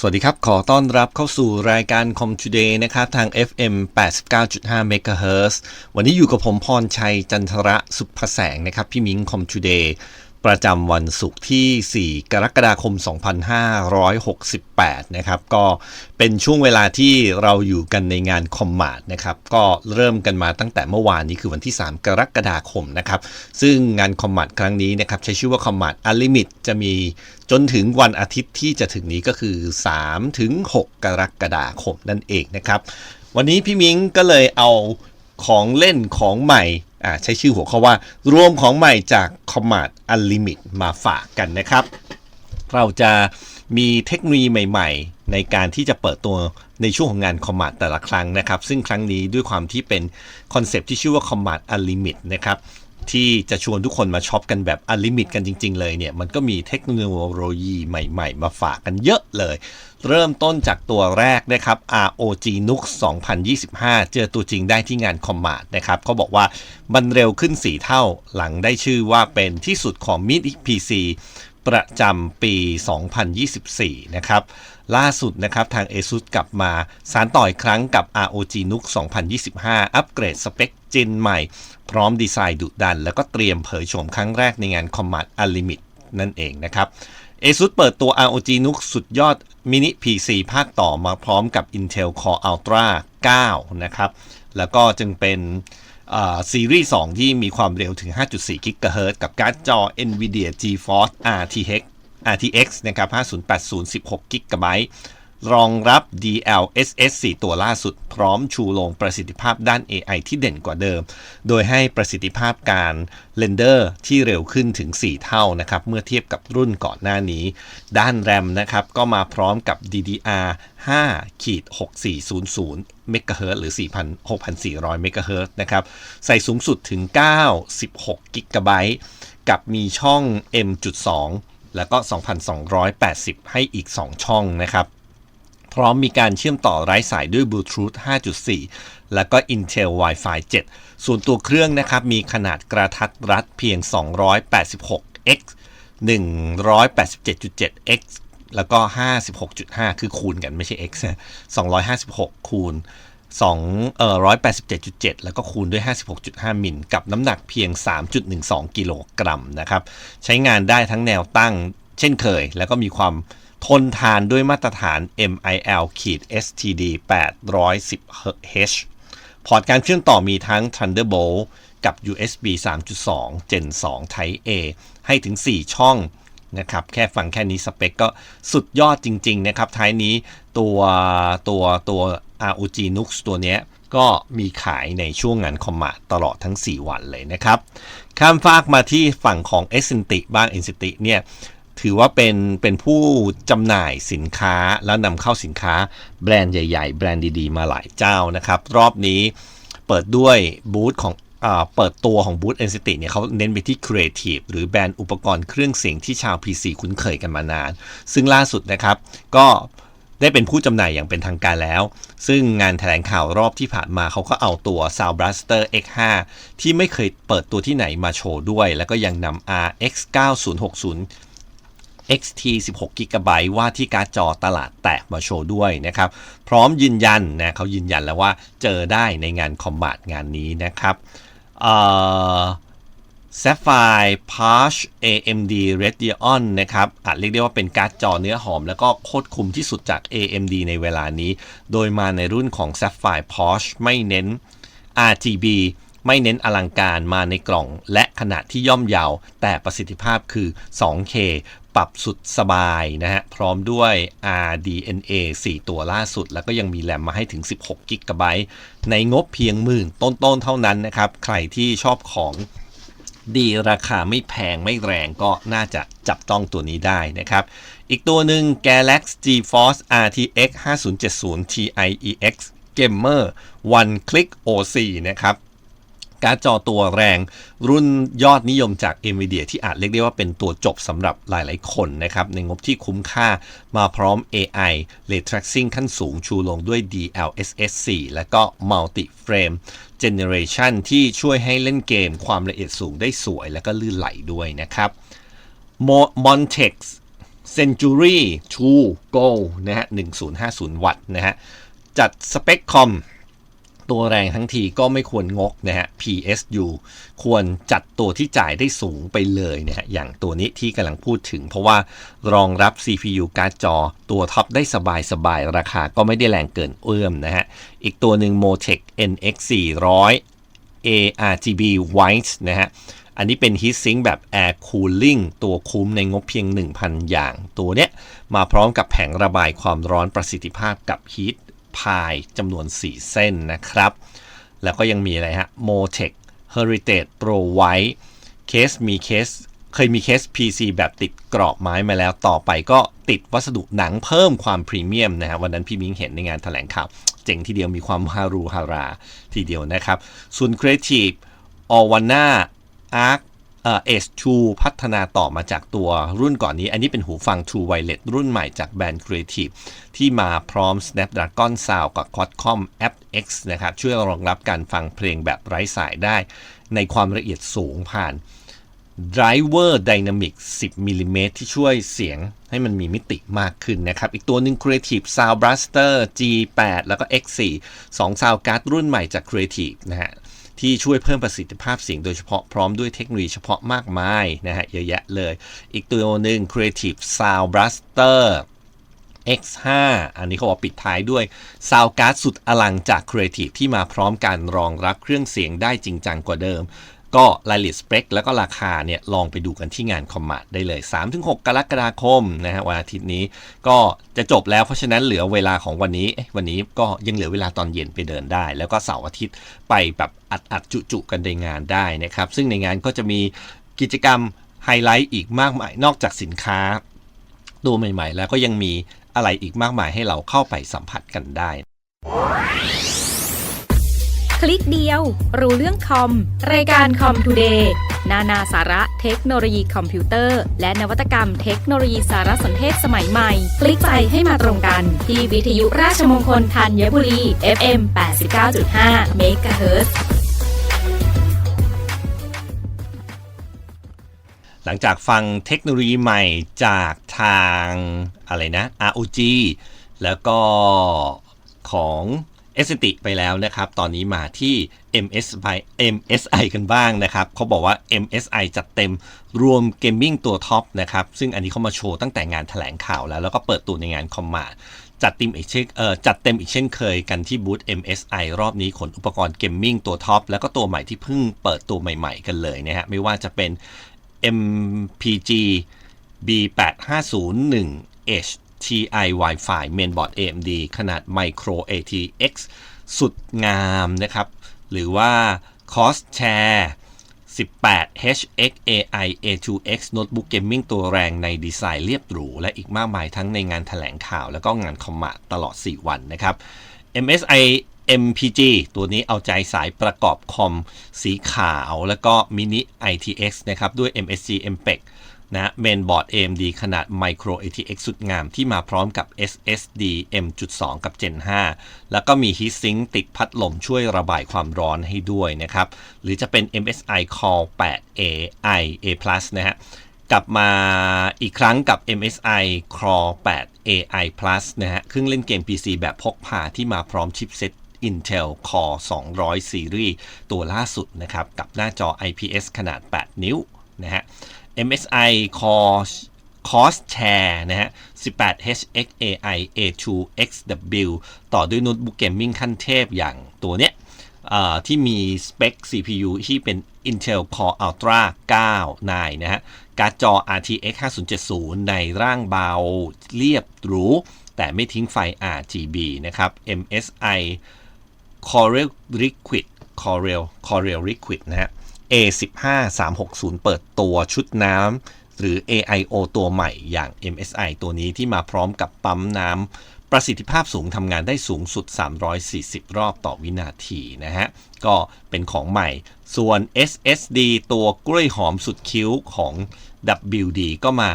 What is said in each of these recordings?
สวัสดีครับ ขอต้อนรับเข้าสู่รายการ Com Today นะครับ ทาง FM 89.5 MHz วันนี้อยู่กับผมพรชัยจันทระสุภแสงนะครับ พี่มิง Com Today ประจำวันศุกร์ที่ 4 กรกฎาคม 2568 นะครับก็เป็นช่วงเวลาที่เราอยู่กันในงานคอมมาดนะครับก็เริ่มกันมาตั้งแต่เมื่อวานนี้คือวันที่ 3 กรกฎาคมนะครับซึ่งงานคอมมาดครั้งนี้นะครับใช้ชื่อว่าคอมมาดอัลลิมิตจะมีจนถึงวันอาทิตย์ที่จะถึงนี้ก็คือ 3 ถึง 6 กรกฎาคมนั่นเองนะครับวันนี้พี่มิงก็เลยเอา ของเล่นของใหม่อ่าใช้ชื่อหัวข้อว่า รวมของใหม่จาก Command Unlimit มาฝากกันนะครับ เราจะมีเทคโนโลยีใหม่ ๆ ในการที่จะเปิดตัวในช่วงของงาน Command แต่ละครั้งนะครับ ซึ่งครั้งนี้ด้วยความที่เป็นคอนเซปต์ที่ชื่อว่า Command Unlimit นะครับ ที่จะชวนทุกคนมาช็อปกันแบบอ n ลิมิตกันจริง ๆ เลยเนี่ย มันก็มีเทคโนโลยีใหม่ ๆ มาฝากกันเยอะเลย เริ่มต้นจากตัวแรกนะครับ ROG Nux 2025 เจอตัวจริงได้ที่งานคอมมาดนะครับเขาบอกว่ามันเร็วขึ้น 4 เท่าหลังได้ชื่อว่าเป็นที่สุดของ Mid PC ประจำปี 2024 นะครับ ล่าสุดนะครับ ทาง ASUS กลับมาสารต่ออีกครั้งกับ ROG Nux 2025 อัปเกรดสเปคเจนใหม่ พร้อมดีไซน์ดุดัน แล้วก็เตรียมเผยโฉมครั้งแรกในงาน Command Unlimit นั่นเองนะครับ ASUS เปิดตัว ROG Nux สุดยอดมินิ PC ภาคต่อมาพร้อมกับ Intel Core Ultra 9 นะครับ แล้วก็จึงเป็นซีรีส์2ที่มีความเร็วถึง 5.4 GHz กับการ์ดจอ NVIDIA GeForce RTX RTX นะครับ 5080 16 GB รองรับ DLSS 4 ตัวล่าสุด พร้อมชูโรงประสิทธิภาพด้าน AI ที่เด่นกว่าเดิม โดยให้ประสิทธิภาพการเรนเดอร์ที่เร็วขึ้นถึง 4 เท่านะครับ เมื่อเทียบกับรุ่นก่อนหน้านี้ ด้านแรมนะครับ ก็มาพร้อมกับ DDR 5ขีด6400 MHz หรือ 4,6400 MHz นะครับ ใส่สูงสุดถึง 96 GB กับมีช่อง M.2 แล้วก็ 2,280 ให้อีก 2 ช่องนะครับ พร้อมมีการเชื่อมต่อไร้สายด้วยบลูทูธ5.4 แล้วก็ Intel Wi-Fi 7 ส่วนตัวเครื่องนะครับ มีขนาดกระทัดรัดเพียง 286x 187.7x แล้วก็ 56.5 คือคูณกันไม่ใช่ x 256 คูณ2เอ่อ187.7 แล้วก็คูณด้วย 56.5 มิล กับน้ำหนักเพียง 3.12 กิโลกรัมนะครับ ใช้งานได้ทั้งแนวตั้งเช่นเคย แล้วก็มีความ ทนทานด้วยมาตรฐาน MIL STD 810H พอร์ตการเชื่อมต่อมีทั้ง Thunderbolt กับ USB 3.2 Gen 2 Type A ให้ถึง 4 ช่องนะครับ แค่ฟังแค่นี้สเปคก็สุดยอดจริง ๆ นะครับท้ายนี้ตัวตัวตัว ROG Nux ตัวเนี้ยก็มีขายในช่วงงานคอมมาตลอดทั้ง 4 วันเลยนะครับ ข้ามฟากมาที่ฝั่งของ e s c e n t i บ้าง e s c e n t i เนี่ย ถือว่าเป็นเป็นผู้จำหน่ายสินค้าแล้วนำเข้าสินค้าแบรนด์ใหญ่ ๆ แบรนด์ดีๆ มาหลายเจ้านะครับ รอบนี้เปิดด้วยบูธของเปิดตัวของบูธ e n c i t y เนี่ยเขาเน้นไปที่ Creative หรือแบรนด์อุปกรณ์เครื่องเสียงที่ชาว PC คุ้นเคยกันมานาน ซึ่งล่าสุดนะครับ ก็ได้เป็นผู้จำหน่ายอย่างเป็นทางการแล้ว ซึ่งงานแถลงข่าวรอบที่ผ่านมาเขาก็เอาตัว Sound Blaster X5 ที่ไม่เคยเปิดตัวที่ไหนมาโชว์ด้วย แล้วก็ยังนำ RX 9060 XT 16 GB ว่าที่การ์ดจอตลาดแตกมาโชว์ด้วยนะครับ พร้อมยืนยันนะเขายืนยันแล้วว่าเจอได้ในงานคอมบาทงานนี้นะครับ Sapphire Parch AMD Radeon นะครับอาจเรียกได้ว่าเป็นการ์ดจอเนื้อหอม แล้วก็โคตรคุมที่สุดจาก AMD ในเวลานี้ โดยมาในรุ่นของ Sapphire Parch ไม่เน้น RGB ไม่เน้นอลังการมาในกล่องและขนาดที่ย่อมเยาว แต่ประสิทธิภาพคือ 2K ปรับสุดสบายนะฮะ พร้อมด้วย RDNA 4 ตัวล่าสุด แล้วก็ยังมีแรมมาให้ถึง 16 g b ในงบเพียงหมื่นต้นๆเท่านั้นนะครับ ใครที่ชอบของดีราคาไม่แพงไม่แรงก็น่าจะจับต้องตัวนี้ได้นะครับ อีกตัวหนึ่ง Galaxy GeForce RTX 5070 Ti EX Gamer One Click OC นะครับ การ์ดจอตัวแรง รุ่นยอดนิยมจาก NVIDIA ที่อาจเรียกได้ว่าเป็นตัวจบสำหรับหลายๆ คนนะครับ ในงบที่คุ้มค่ามาพร้อม AI Ray Tracing ขั้นสูงชูลงด้วย DLSS 4 และก็ Multi Frame Generation ที่ช่วยให้เล่นเกมความละเอียดสูงได้สวย และก็ลื่นไหลด้วยนะครับ Montex Century 2 Go นะฮะ1050 วัตต์นะฮะจัดสเปคคอม ตัวแรงทั้งทีก็ไม่ควรงกนะฮะ PSU ควรจัดตัวที่จ่ายได้สูงไปเลยนะฮะอย่างตัวนี้ที่กำลังพูดถึง เพราะว่ารองรับ CPU การ์ดจอ ตัวท็อปได้สบายสบายๆราคาก็ไม่ได้แรงเกินเอื้อมนะฮะ อีกตัวหนึ่ง Motec NX 400 ARGB White นะฮะอันนี้เป็น Heat Sink แบบ Air Cooling ตัวคุ้มในงบเพียง 1,000 อย่าง ตัวเนี้ยมาพร้อมกับแผงระบายความร้อนประสิทธิภาพกับ Heat พายจำนวน 4 เส้นนะครับ แล้วก็ยังมีอะไรฮะ Motec Heritage Pro White เคสมีเคสเคยมีเคส PC แบบติดกรอบไม้มาแล้วต่อไปก็ติดวัสดุหนังเพิ่มความพรีเมียมนะฮะวันนั้นพี่มิ้งเห็นในงานแถลงข่าว เจ๋งทีเดียวมีความฮารูฮาราทีเดียวนะครับ ส่วน Creative o w a n a Arc เอ่อ S2 พัฒนาต่อมาจากตัวรุ่นก่อนนี้ อันนี้เป็นหูฟัง True Wireless รุ่นใหม่จากแบรนด์ Creative ที่มาพร้อม Snapdragon Sound กับ Qualcomm AptX นะครับ ช่วยรองรับการฟังเพลงแบบไร้สายได้ ในความละเอียดสูงผ่าน Driver Dynamic 10มิลลิเมตรที่ช่วยเสียงให้มันมีมิติมากขึ้นนะครับ อีกตัวหนึ่ง Creative Sound Blaster G8 แล้วก็ X4 2 Sound Card รุ่นใหม่จาก Creative นะฮะ ที่ช่วยเพิ่มประสิทธิภาพเสียงโดยเฉพาะพร้อมด้วยเทคโนโลยีเฉพาะมากมายนะฮะเยอะแยะเลย อีกตัวหนึ่ง Creative Sound Blaster X5 อันนี้เขาบอกปิดท้ายด้วยซาวการ์ดสุดอลังจาก Creative ที่มาพร้อมการรองรับเครื่องเสียงได้จริงจังกว่าเดิม ก็รายละเอียดสเปคแล้วก็ราคาเนี่ยลองไปดูกันที่งานคอมมาดได้เลย 3-6 กรกฎาคมนะฮะวันอาทิตย์นี้ก็จะจบแล้วเพราะฉะนั้นเหลือเวลาของวันนี้ วันนี้ก็ยังเหลือเวลาตอนเย็นไปเดินได้ แล้วก็เสาร์อาทิตย์ไปแบบอัดอัดจุจุๆกันในงานได้นะครับ ซึ่งในงานก็จะมีกิจกรรมไฮไลท์อีกมากมาย นอกจากสินค้าตัวใหม่ ๆ แล้วก็ยังมีอะไรอีกมากมายให้เราเข้าไปสัมผัสกันได้ คลิกเดียว รู้เรื่องคอม รายการคอมทูเดย์นานาสาระเทคโนโลยีคอมพิวเตอร์ และนวัตกรรมเทคโนโลยีสารสนเทศสมัยใหม่ คลิกไปให้มาตรงกัน ที่วิทยุราชมงคลธัญบุรี FM 89.5 MHz หลังจากฟังเทคโนโลยีใหม่จากทางอะไรนะ ROG แล้วก็ของ s อ t ไปแล้วนะครับ ตอนนี้มาที่ MSI MSI กันบ้างนะครับเขาบอกว่า MSI จัดเต็มรวมเกมมิ่งตัวท็อปนะครับ ซึ่งอันนี้เขามาโชว์ตั้งแต่งานแถลงข่าวแล้ว แล้วก็เปิดตัวในงานคอมมาจัดเต็มอีกเช่นเออจัดเต็มอีกเช่นเคยกันที่บูธ MSI รอบนี้ขนอุปกรณ์เกมมิ่งตัวท็อปแล้วก็ตัวใหม่ที่เพิ่งเปิดตัวใหม่ ๆ กันเลยนะฮะไม่ว่าจะเป็น MPG B8501H TI Wi-Fi Mainboard AMD ขนาด Micro ATX สุดงามนะครับ หรือว่า Crosshair 18 HX AI A2X Notebook Gaming ตัวแรงในดีไซน์เรียบหรู และอีกมากมายทั้งในงานถแถลงข่าว แล้วก็งานคอมมาตลอด 4 วันนะครับ MSI MPG ตัวนี้เอาใจสายประกอบคอมสีขาว แล้วก็มินิ ITX นะครับ ด้วย MSG MPEG นะเมนบอร์ด AMD ขนาด Micro ATX สุดงามที่มาพร้อมกับ SSD M.2 กับ Gen 5 แล้วก็มี Heatsink ติดพัดลมช่วยระบายความร้อนให้ด้วยนะครับ หรือจะเป็น MSI Core 8 AI A+ นะฮะกลับมาอีกครั้งกับ MSI Core 8 AI Plus นะฮะเครื่องเล่นเกม PC แบบพกพาที่มาพร้อมชิปเซ็ต Intel Core 200 Series ตัวล่าสุดนะครับ กับหน้าจอ IPS ขนาด 8 นิ้วนะฮะ MSI Core Crosshair นะฮะ 18HX AI A2XW ต่อด้วยโน้ตบุ๊กเกมมิ่งขั้นเทพอย่างตัวเนี้ยที่มีสเปค CPU ที่เป็น Intel Core Ultra 9 9นะฮะ การ์ดจอ RTX 5070 ในร่างเบาเรียบหรู แต่ไม่ทิ้งไฟ RGB นะครับ MSI Corel Liquid Corel Corel Liquid นะฮะ A15 360 เปิดตัวชุดน้ำหรือ AIO ตัวใหม่อย่าง MSI ตัวนี้ที่มาพร้อมกับปั๊มน้ำประสิทธิภาพสูงทำงานได้สูงสุด 340 รอบต่อวินาทีนะฮะ ก็เป็นของใหม่ ส่วน SSD ตัวกล้วยหอมสุดคิ้วของ WD ก็มา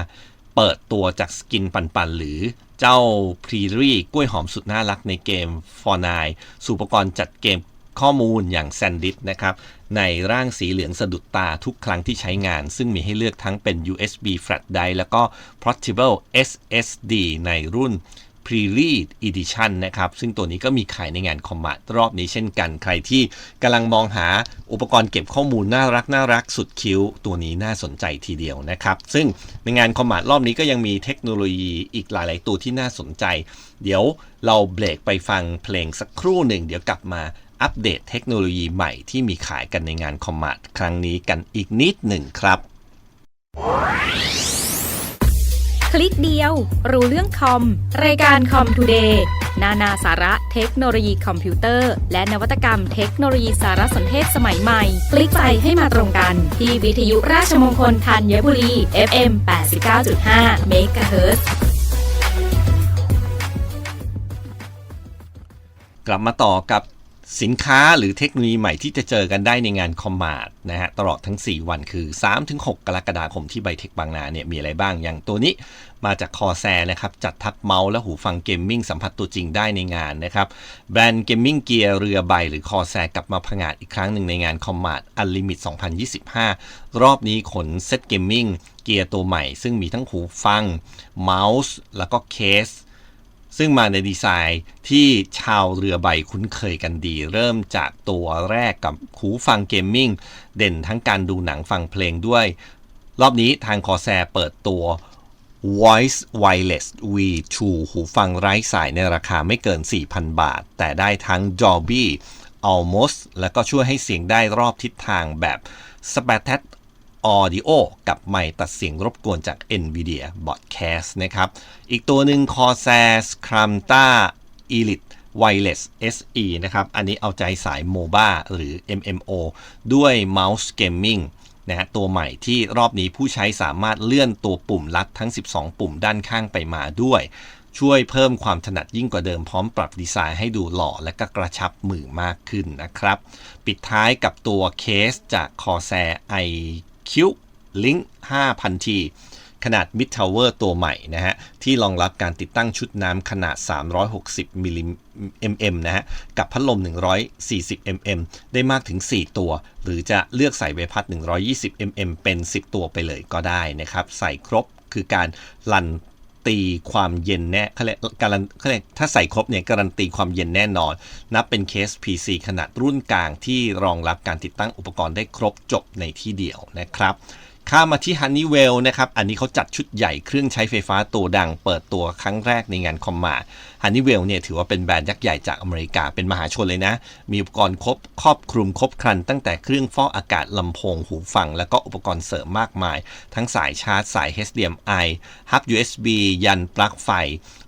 เปิดตัวจากสกินปันๆหรือเจ้าพรีรีกล้วยหอมสุดน่ารักในเกม Fortnite สู่อุปกรณ์จัดเกมข้อมูลอย่าง SanDisk นะครับ ในร่างสีเหลืองสะดุดตาทุกครั้งที่ใช้งาน ซึ่งมีให้เลือกทั้งเป็น USB Flash Drive แล้วก็ Portable SSD ในรุ่น p r e l e a d Edition นะครับ ซึ่งตัวนี้ก็มีขายในงานคอมมารรอบนี้เช่นกัน ใครที่กำลังมองหาอุปกรณ์เก็บข้อมูลน่ารักน่ารักสุดคิ้ว ตัวนี้น่าสนใจทีเดียวนะครับ ซึ่งในงานคอมมารรอบนี้ก็ยังมีเทคโนโลยีอีกหลาย ๆ ตัวที่น่าสนใจ เดี๋ยวเราเบรกไปฟังเพลงสักครู่หนึ่ง เดี๋ยวกลับมา อัปเดตเทคโนโลยีใหม่ที่มีขายกันในงานคอมมารครั้งนี้กันอีกนิดหนึ่งครับ คลิกเดียว รู้เรื่องคอม รายการคอมทูเดย์นานาสาระเทคโนโลยีคอมพิวเตอร์ และนวัตกรรมเทคโนโลยีสารสนเทศสมัยใหม่ คลิกไปให้มาตรงกัน ที่วิทยุราชมงคลธัญบุรี FM 89.5 MHz กลับมาต่อกับ สินค้าหรือเทคโนโลยีใหม่ที่จะเจอกันได้ในงานคอมมาร์นะฮะตลอดทั้ง 4 วันคือ 3-6 กรกฎาคมที่ไบเทคบางนาเนี่ยมีอะไรบ้างอย่างตัวนี้มาจากคอแซนะครับ จัดทับเมาส์และหูฟังเกมมิ่งสัมผัสตัวจริงได้ในงานนะครับ แบรนด์เกมมิ่งเกียร์เรือใบหรือคอแซกลับมาผงาดอีกครั้งหนึ่งในงานคอมมาร์อันลิมิต 2025 รอบนี้ขนเซตเกมมิ่งเกียร์ตัวใหม่ ซึ่งมีทั้งหูฟังเมาส์แล้วก็เคส ซึ่งมาในดีไซน์ที่ชาวเรือใบคุ้นเคยกันดี เริ่มจากตัวแรกกับหูฟังเกมมิ่งเด่นทั้งการดูหนังฟังเพลงด้วย รอบนี้ทางคอแซเปิดตัว Voice Wireless V2 หูฟังไร้สายในราคาไม่เกิน 4,000 บาท แต่ได้ทั้ง Dolby Almost แล้วก็ช่วยให้เสียงได้รอบทิศทางแบบ s p a t e t Audio กับไมค์ตัดเสียงรบกวนจาก NVIDIA Broadcast นะครับ อีกตัวหนึ่ง Corsair Scramta Elite Wireless SE นะครับ อันนี้เอาใจสาย MOBA หรือ MMO ด้วย Mouse Gaming นะฮะตัวใหม่ที่รอบนี้ผู้ใช้สามารถเลื่อนตัวปุ่มลัดทั้ง 12 ปุ่มด้านข้างไปมาด้วย ช่วยเพิ่มความถนัดยิ่งกว่าเดิมพร้อมปรับดีไซน์ให้ดูหล่อและก็กระชับมือมากขึ้นนะครับ ปิดท้ายกับตัวเคสจาก Corsair iQ Link 5000T ขนาด Mid Tower ตัวใหม่นะฮะ ที่รองรับการติดตั้งชุดน้ำขนาด 360มิลลิ mm นะฮะ กับพัดลม 140 mm ได้มากถึง 4 ตัว หรือจะเลือกใส่ใบพัด 120 mm เป็น 10 ตัวไปเลยก็ได้นะครับ ใส่ครบคือการลัน ตีความเย็นแน่เขาเรียกการันเขาเรียกถ้าใส่ครบเนี่ยการันตีความเย็นแน่นอน นับเป็นเคส PC ขนาดรุ่นกลางที่รองรับการติดตั้งอุปกรณ์ได้ครบจบในที่เดียวนะครับ ข้ามาที่ Honeywell นะครับ อันนี้เขาจัดชุดใหญ่เครื่องใช้ไฟฟ้าตัวดัง เปิดตัวครั้งแรกในงานคอมมา Honeywell เนี่ยถือว่าเป็นแบรนด์ยักษ์ใหญ่จากอเมริกา เป็นมหาชนเลยนะ มีอุปกรณ์ครบครอบคลุมครบครัน ตั้งแต่เครื่องฟอกอากาศลำโพงหูฟัง แล้วก็อุปกรณ์เสริมมากมาย ทั้งสายชาร์จ สาย HDMI ฮับ USB ยันปลั๊กไฟ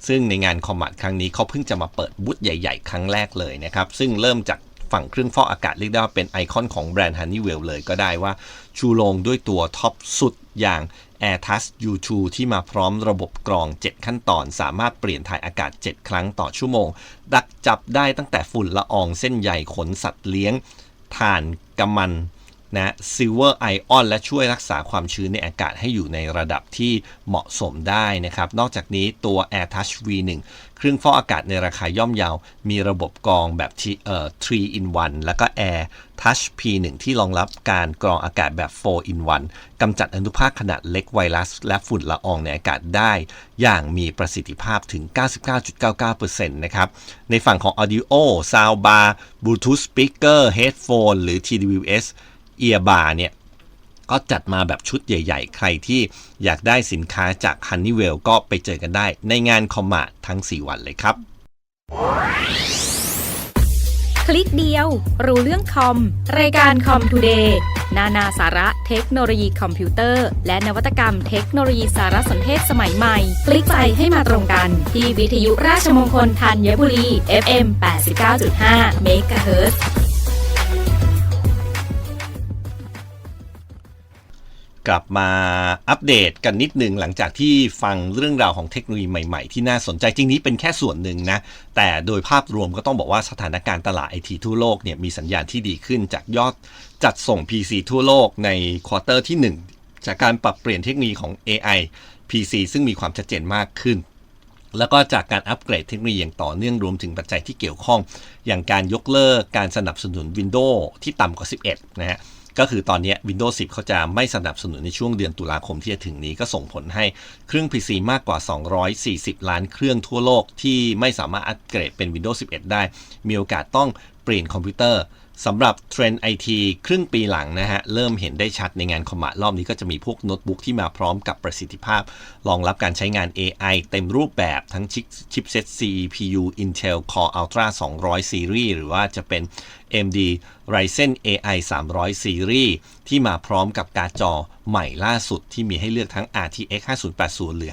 ซึ่งในงานคอมมาครั้งนี้เขาเพิ่งจะมาเปิดบูธใหญ่ ๆ ครั้งแรกเลยนะครับซึ่งเริ่มจาก ฝั่งเครื่องฟอกอากาศเรียกได้ว่าเป็นไอคอนของแบรนด์ Honeywell เลยก็ได้ว่าชูโรงด้วยตัวท็อปสุดอย่าง Air Touch U2 ที่มาพร้อมระบบกรอง 7 ขั้นตอน สามารถเปลี่ยนถ่ายอากาศ 7 ครั้งต่อชั่วโมง ดักจับได้ตั้งแต่ฝุ่นละอองเส้นใยขนสัตว์เลี้ยง ถ่านกำมัน นะซิลเวอร์ไอออนและช่วยรักษาความชื้นในอากาศให้อยู่ในระดับที่เหมาะสมได้นะครับ นอกจากนี้ตัว Air Touch V1 เครื่องฟอกอากาศในราคาย่อมเยาว มีระบบกรองแบบที่เอ่อ3 in 1 แล้วก็ Air Touch P1 ที่รองรับการกรองอากาศแบบ 4 in 1กำจัดอนุภาคขนาดเล็กไวรัส และฝุ่นละอองในอากาศได้ อย่างมีประสิทธิภาพถึง 99.99%นะครับ ในฝั่งของ Audio Soundbar Bluetooth Speaker Headphone หรือ TWS เอียบาร์เนี่ยก็จัดมาแบบชุดใหญ่ๆ ใครที่อยากได้สินค้าจาก Honeywell ก็ไปเจอกันได้ในงานคอมมาทั้ง 4 วันเลยครับ คลิกเดียว รู้เรื่องคอม รายการคอมทูเดย์นานาสาระเทคโนโลยีคอมพิวเตอร์ และนวัตกรรมเทคโนโลยีสารสนเทศสมัยใหม่ คลิกไปให้มาตรงกัน ที่วิทยุราชมงคลธัญบุรี FM 89.5 MHz กลับมาอัปเดตกันนิดหนึ่งหลังจากที่ฟังเรื่องราวของเทคโนโลยีใหม่ๆ ที่น่าสนใจจริงนี้เป็นแค่ส่วนหนึ่งนะ แต่โดยภาพรวมก็ต้องบอกว่าสถานการณ์ตลาดไอทีทั่วโลกเนี่ยมีสัญญาณที่ดีขึ้นจากยอดจัดส่ง PC ทั่วโลกในควอเตอร์ที่ 1 จากการปรับเปลี่ยนเทคโนโลยีของ AI PC ซึ่งมีความชัดเจนมากขึ้นแล้วก็จากการอัปเกรดเทคโนโลยีอย่างต่อเนื่องรวมถึงปัจจัยที่เกี่ยวข้อง อย่างการยกเลิกการสนับสนุน Windows ที่ต่ำกว่า 11 นะฮะ ก็คือตอนนี้ Windows 10 เขาจะไม่สนับสนุนในช่วงเดือนตุลาคมที่จะถึงนี้ก็ส่งผลให้เครื่อง PC มากกว่า 240 ล้านเครื่องทั่วโลกที่ไม่สามารถอัปเกรดเป็น Windows 11 ได้ มีโอกาสต้องเปลี่ยนคอมพิวเตอร์สำหรับเทรนด์ไอทีครึ่งปีหลังนะฮะ เริ่มเห็นได้ชัดในงานคอมมารอบนี้ก็จะมีพวกโน้ตบุ๊กที่มาพร้อมกับประสิทธิภาพ รองรับการใช้งาน AI เต็มรูปแบบทั้งชิปเซต CPU Intel Core Ultra 200 Series หรือว่าจะเป็น AMD Ryzen AI 300 Series ที่มาพร้อมกับการ์ดจอใหม่ล่าสุดที่มีให้เลือกทั้ง RTX 5080 หรือ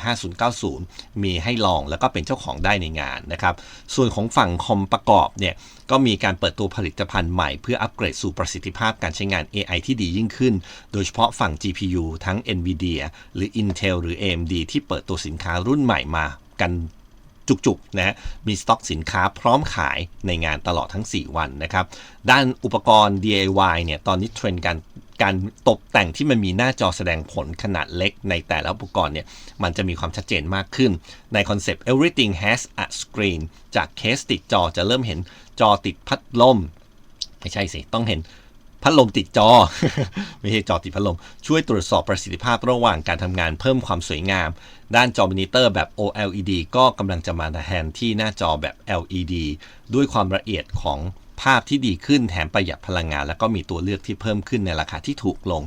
5090 มีให้ลองแล้วก็เป็นเจ้าของได้ในงานนะครับ ส่วนของฝั่งคอมประกอบเนี่ยก็มีการเปิดตัวผลิตภัณฑ์ใหม่เพื่ออัปเกรดสู่ประสิทธิภาพการใช้งาน AI ที่ดียิ่งขึ้น โดยเฉพาะฝั่ง GPU ทั้ง NVIDIA หรือ Intel หรือ AMD ที่เปิดตัวสินค้ารุ่นใหม่มากัน จุกๆนะมีสต็อกสินค้าพร้อมขายในงานตลอดทั้ง 4 วันนะครับ ด้านอุปกรณ์ DIY เนี่ยตอนนี้เทรนด์การการตกแต่งที่มันมีหน้าจอแสดงผลขนาดเล็กในแต่ละอุปกรณ์เนี่ย มันจะมีความชัดเจนมากขึ้น ในคอนเซปต์ everything has a screen จากเคสติดจอจะเริ่มเห็นจอติดพัดลม ไม่ใช่สิ ต้องเห็น พัดลมติดจอ ไม่ใช่จอติดพัดลม ช่วยตรวจสอบประสิทธิภาพระหว่างการทำงานเพิ่มความสวยงาม ด้านจอมอนิเตอร์แบบ OLED ก็กำลังจะมาแทนที่หน้าจอแบบ LED ด้วยความละเอียดของภาพที่ดีขึ้นแถมประหยัดพลังงาน แล้วก็มีตัวเลือกที่เพิ่มขึ้นในราคาที่ถูกลง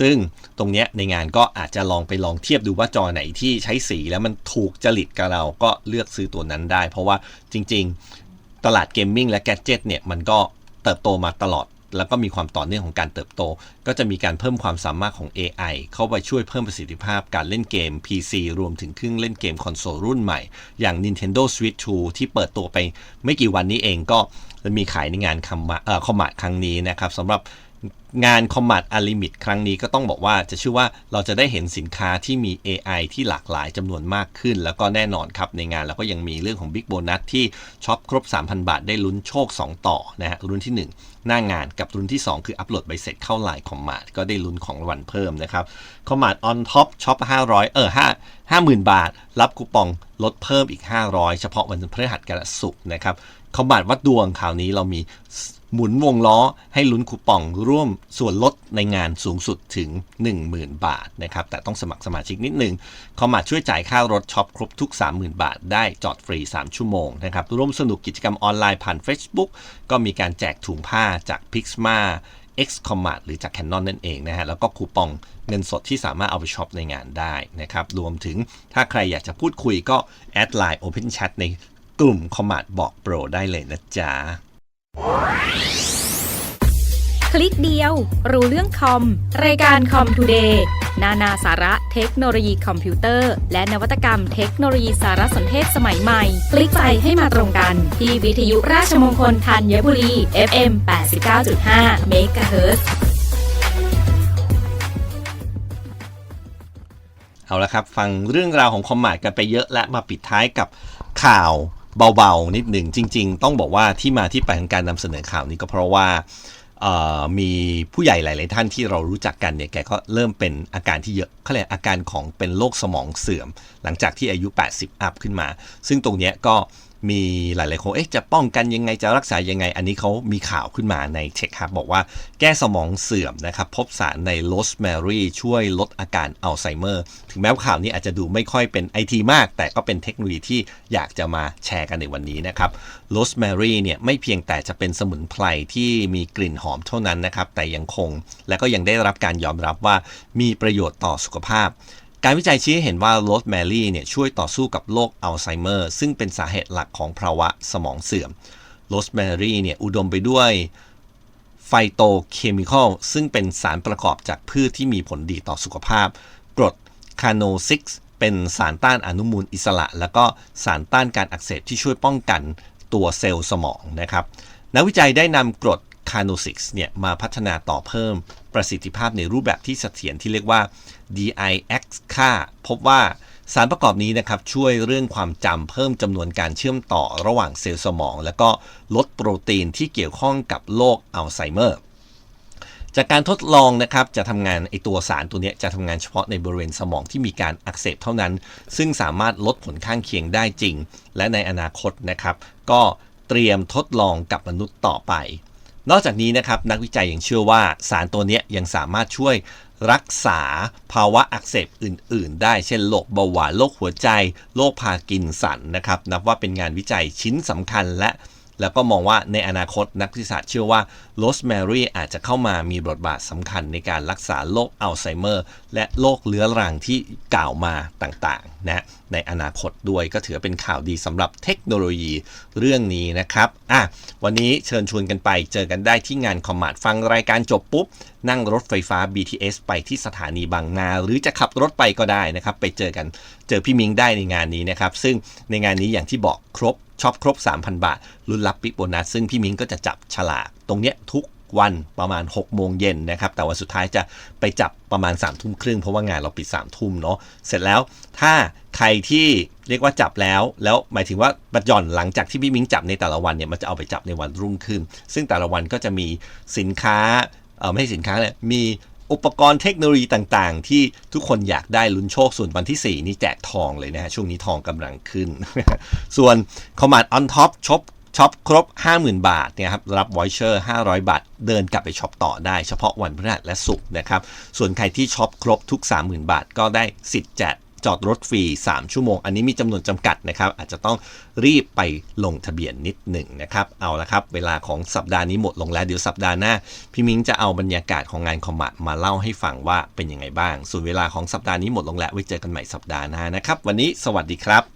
ซึ่งตรงนี้ในงานก็อาจจะลองไปลองเทียบดูว่าจอไหนที่ใช้สีแล้วมันถูกจริตกับเราก็เลือกซื้อตัวนั้นได้ เพราะว่าจริง ๆ ตลาดเกมมิ่งและแกดเจิตเนี่ยมันก็เติบโตมาตลอด แล้วก็มีความต่อเนื่องของการเติบโต ก็จะมีการเพิ่มความสามารถของ AI เข้าไปช่วยเพิ่มประสิทธิภาพการเล่นเกม PC รวมถึงเครื่องเล่นเกมคอนโซลรุ่นใหม่ อย่าง Nintendo Switch 2 ที่เปิดตัวไปไม่กี่วันนี้เองก็มีขายในงานคอมมาเอ่อคอมมาครั้งนี้นะครับสำหรับ งาน Combat Unlimit ครั้งนี้ก็ต้องบอกว่าจะชื่อว่าเราจะได้เห็นสินค้าที่มี AI ที่หลากหลายจำนวนมากขึ้น แล้วก็แน่นอนครับในงานเราก็ยังมีเรื่องของ Big Bonus ที่ช็อปครบ 3,000 บาทได้ลุ้นโชค 2 ต่อนะฮะรุ่นที่ 1 หน้างานกับรุ่นที่ 2 คืออัปโหลดใบเสร็จเข้าไลน์ Combat ก็ได้ลุ้นของรางวัลเพิ่มนะครับ Combat on top ช็อป500 เออ5 50,000 บาท รับคูปองลดเพิ่มอีก 500 เฉพาะวันพฤหัสกับศุกร์นะครับ Combat วัดดวงคราวนี้เรามีหมุนวงล้อให้ลุ้นคูปองร่วมส่วนลดในงานสูงสุดถึง 10,000 บาทนะครับ แต่ต้องสมัครสมาชิกนิดนึงคอมมาช่วยจ่ายค่ารถช็อปครบทุก 30,000 บาท ได้จอดฟรี 3 ชั่วโมงนะครับ ร่วมสนุกกิจกรรมออนไลน์ผ่าน Facebook ก็มีการแจกถุงผ้าจาก Pixma X Commat หรือจาก Canon นั่นเองนะฮะ แล้วก็คูปองเงินสดที่สามารถเอาไปช็อปในงานได้นะครับ รวมถึงถ้าใครอยากจะพูดคุยก็แอดไลน์ Open Chat ใน กลุ่ม Commat บอกโปรได้เลยนะจ๊ะ คลิกเดียว รู้เรื่องคอม รายการคอมทูเดย์นานาสาระเทคโนโลยีคอมพิวเตอร์ และนวัตกรรมเทคโนโลยีสารสนเทศสมัยใหม่ คลิกไปให้มาตรงกัน ที่วิทยุราชมงคลธัญบุรี FM 89.5 MHz เอาละครับ ฟังเรื่องราวของคอมมาดกันไปเยอะและมาปิดท้ายกับข่าว เบาๆนิดหนึ่งจริง ๆ ต้องบอกว่าที่มาที่ไปของการนำเสนอข่าวนี้ก็เพราะว่ามีผู้ใหญ่หลาย ๆ ท่านที่เรารู้จักกันเนี่ยแกก็เริ่มเป็นอาการที่เยอะเขาเรียกอาการของเป็นโรคสมองเสื่อม หลังจากที่อายุ 80 อัพขึ้นมา ซึ่งตรงเนี้ยก็ มีหลายๆคนเอ๊ะจะป้องกันยังไงจะรักษายังไง อันนี้เขามีข่าวขึ้นมาในเช็คครับบอกว่าแก้สมองเสื่อมนะครับพบสารในโรสแมรี่ช่วยลดอาการอัลไซเมอร์ถึงแม้ว่าข่าวนี้อาจจะดูไม่ค่อยเป็นไอทีมาก แต่ก็เป็นเทคโนโลยีที่อยากจะมาแชร์กันในวันนี้นะครับโรสแมรี่เนี่ยไม่เพียงแต่จะเป็นสมุนไพรที่มีกลิ่นหอมเท่านั้นนะครับแต่ยังคง และก็ยังได้รับการยอมรับว่ามีประโยชน์ต่อสุขภาพ การวิจัยชี้ให้เห็นว่าโรสแมรี่เนี่ยช่วยต่อสู้กับโรคอัลไซเมอร์ ซึ่งเป็นสาเหตุหลักของภาวะสมองเสื่อมโรสแมรี่เนี่ยอุดมไปด้วยไฟโตเคมีคอลซึ่งเป็นสารประกอบจากพืชที่มีผลดีต่อสุขภาพ กรดคาโนซิกเป็นสารต้านอนุมูลอิสระ แล้วก็สารต้านการอักเสบที่ช่วยป้องกันตัวเซลล์สมองนะครับนักวิจัยได้นำกรด c a n o 6เนี่ยมาพัฒนาต่อเพิ่มประสิทธิภาพในรูปแบบที่เสถียรที่เรียกว่า DIX ค่า พบว่าสารประกอบนี้นะครับช่วยเรื่องความจำเพิ่มจำนวนการเชื่อมต่อระหว่างเซลล์สมอง แล้วก็ลดโปรตีนที่เกี่ยวข้องกับโรคอัลไซเมอร์จากการทดลองนะครับจะทำงานไอตัวสารตัวนี้จะทำงานเฉพาะในบริเวณสมองที่มีการอักเสบเท่านั้น ซึ่งสามารถลดผลข้างเคียงได้จริง และในอนาคตนะครับ ก็เตรียมทดลองกับมนุษย์ต่อไป นอกจากนี้นะครับนักวิจัยยังเชื่อว่าสารตัวนี้ยยังสามารถช่วยรักษาภาวะอักเสบอื่น ๆ ได้เช่นโรคเบาหวานโรคหัวใจโรคพาร์กินสันนะครับ นับว่าเป็นงานวิจัยชิ้นสำคัญและ แล้วก็มองว่าในอนาคตนักวิทยาศาสตร์เชื่อว่าโรสแมรี่อาจจะเข้ามามีบทบาทสำคัญในการรักษาโรคอัลไซเมอร์ และโรคเรื้อรังที่กล่าวมาต่างๆนะในอนาคตด้วยก็ถือเป็นข่าวดีสำหรับเทคโนโลยีเรื่องนี้นะครับอะวันนี้เชิญชวนกันไปเจอกันได้ที่งานคอมมานดฟังรายการจบปุ๊บ นั่งรถไฟฟ้า BTS ไปที่สถานีบางนา หรือจะขับรถไปก็ได้นะครับ ไปเจอกันเจอพี่มิงได้ในงานนี้นะครับ ซึ่งในงานนี้อย่างที่บอกครบ ช็อปครบ 3,000 บาทรุ่นรับปิโบนัสซึ่งพี่มิงก็จะจับฉลากตรงเนี้ยทุกวันประมาณ 6 โมงเย็นนะครับ แต่วันสุดท้ายจะไปจับประมาณ3ามทุ่มครึ่งเพราะว่างานเราปิด3ามทุ่มเนาะเสร็จแล้วถ้าใครที่เรียกว่าจับแล้ว แล้วหมายถึงว่าบัตรหย่อนหลังจากที่พี่มิ้งจับในแต่ละวันเนี่ยมันจะเอาไปจับในวันรุ่งขึ้น ซึ่งแต่ละวันก็จะมีสินค้าเออไม่ใช่สินค้าเลยมี อุปกรณ์เทคโนโลยีต่างๆ ที่ทุกคนอยากได้ลุ้นโชคส่วนวันที่ 4 นี่แจกทองเลยนะฮะช่วงนี้ทองกำลังขึ้น ส่วน Command on top ช็อปช็อปครบ 50,000 บาทเนี่ยครับรับวอยเชอร์500 บาท เดินกลับไปช็อปต่อได้เฉพาะวันพฤหัสและศุกร์นะครับ ส่วนใครที่ช็อปครบทุก 30,000 บาท ก็ได้สิทธิ์แจก จอดรถฟรี 3 ชั่วโมง อันนี้มีจำนวนจำกัดนะครับ อาจจะต้องรีบไปลงทะเบียนนิดหนึ่งนะครับ เอาละครับ เวลาของสัปดาห์นี้หมดลงแล้ว เดี๋ยวสัปดาห์หน้า พี่มิ้งจะเอาบรรยากาศของงานคอมมามาเล่าให้ฟังว่าเป็นยังไงบ้าง ส่วนเวลาของสัปดาห์นี้หมดลงแล้ว ไว้เจอกันใหม่สัปดาห์หน้านะครับ วันนี้สวัสดีครับ